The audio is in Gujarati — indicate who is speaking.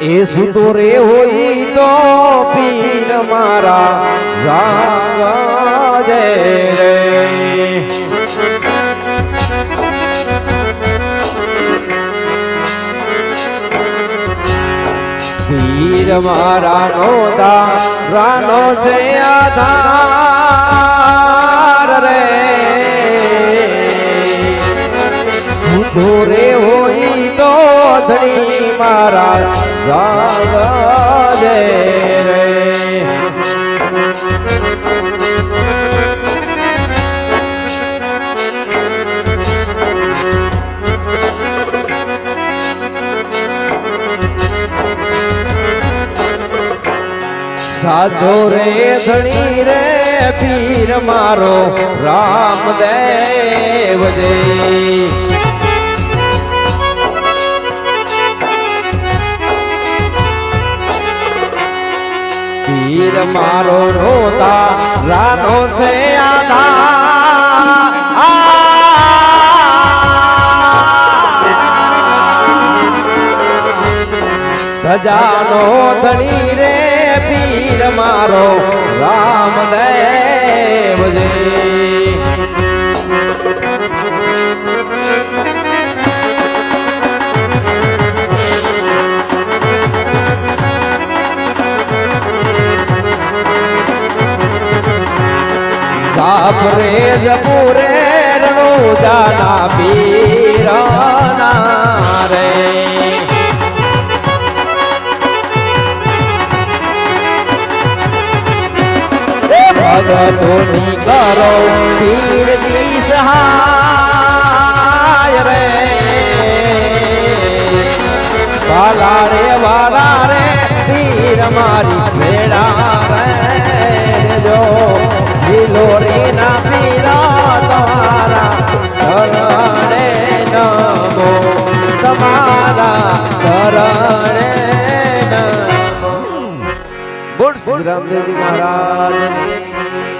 Speaker 1: એ સુતો રે હોય તો પીર મારા જાગે રે. પીર મારા નોદા રાનો છે આધાર. સુધો રે હોય તો ધણી મારા જાગે રે. સાજો રે ધણી રે પીર મારો રામદેવ જય પીર મારો રોતા રાનો છે આધા. ધજાનો ધણી રે પીર મારો રામદેવ સાપરે જપુરે રે જાના પીરાના રે. ભગતોની કરો પીર દી સહાય રે. વાલા રે વાલા રે પીર મારી મેળા रामदेव जी महाराज